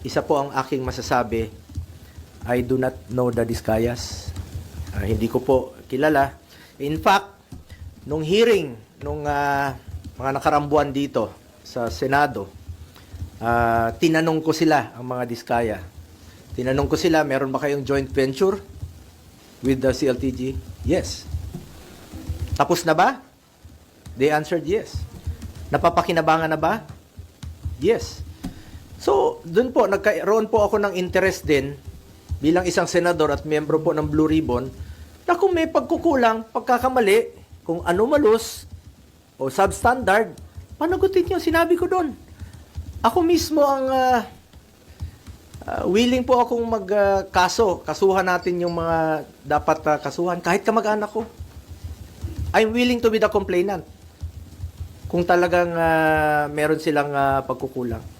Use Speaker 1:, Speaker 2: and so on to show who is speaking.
Speaker 1: isa po ang aking masasabi, I do not know the Discayas. Ah, hindi ko po kilala. In fact, nung hearing, nung ah, mga nakarambuan dito sa Senado, ah, tinanong ko sila, ang mga Diskaya. Tinanong ko sila, meron ba kayong joint venture with the CLTG? Yes. Tapos na ba? They answered yes. Napapakinabangan na ba? Yes. So, dun po, nagkaroon po ako ng interest din bilang isang senador at miyembro po ng Blue Ribbon na kung may pagkukulang, pagkakamali, kung anomalous o substandard, panagutin niyo, sinabi ko doon. Ako mismo ang ah, ah, willing po akong magkaso. kasuhan natin yung mga dapat ah, kasuhan, kahit kamag-anak ko. I'm willing to be the complainant kung talagang ah, meron silang ah, pagkukulang.